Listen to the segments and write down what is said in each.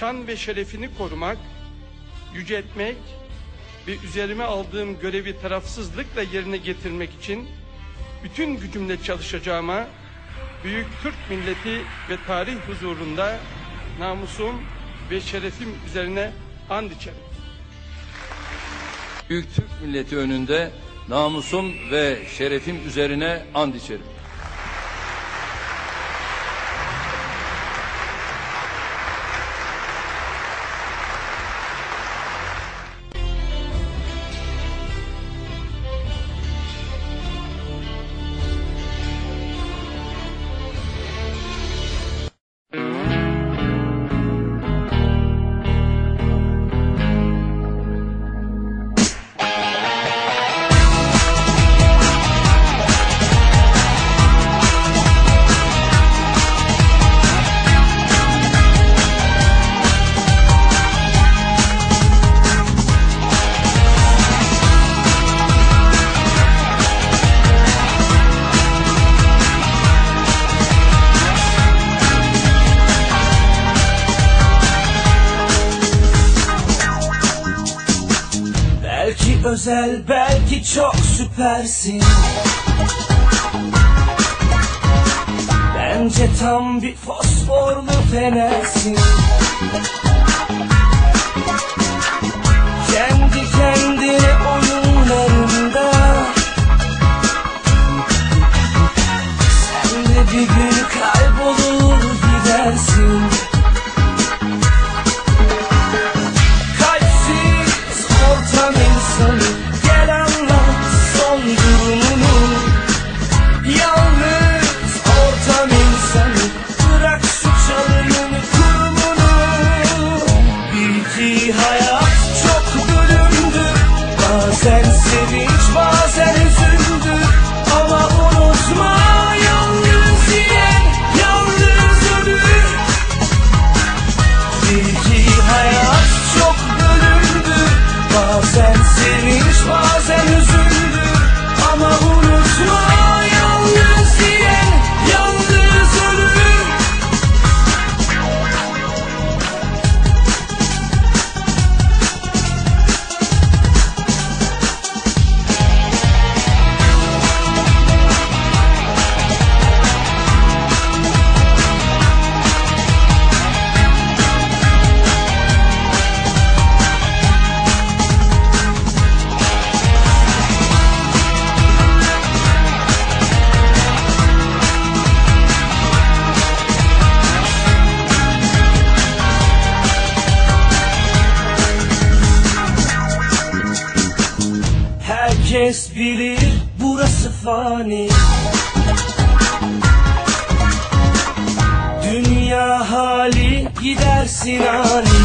şan ve şerefini korumak, yüceltmek ve üzerime aldığım görevi tarafsızlıkla yerine getirmek için bütün gücümle çalışacağıma büyük Türk milleti ve tarih huzurunda namusum ve şerefim üzerine and içerim. Büyük Türk milleti önünde namusum ve şerefim üzerine and içerim. Özel, belki çok süpersin. Bence tam bir fosforlu fenersin. Kendi kendine oyunlarında. Sen de bir gün kaybolur gidersin see higher Herkes bilir burası fani. Dünya hali gidersin ani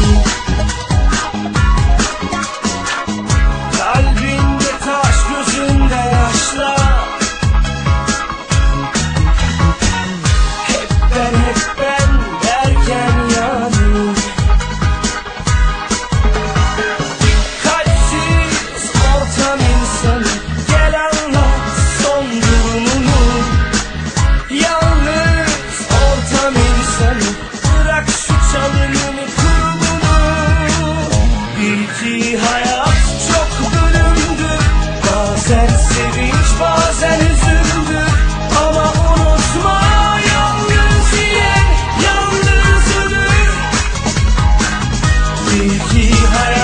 He had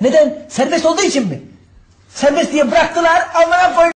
Neden? Serbest olduğu için mi? Serbest diye bıraktılar amına koy.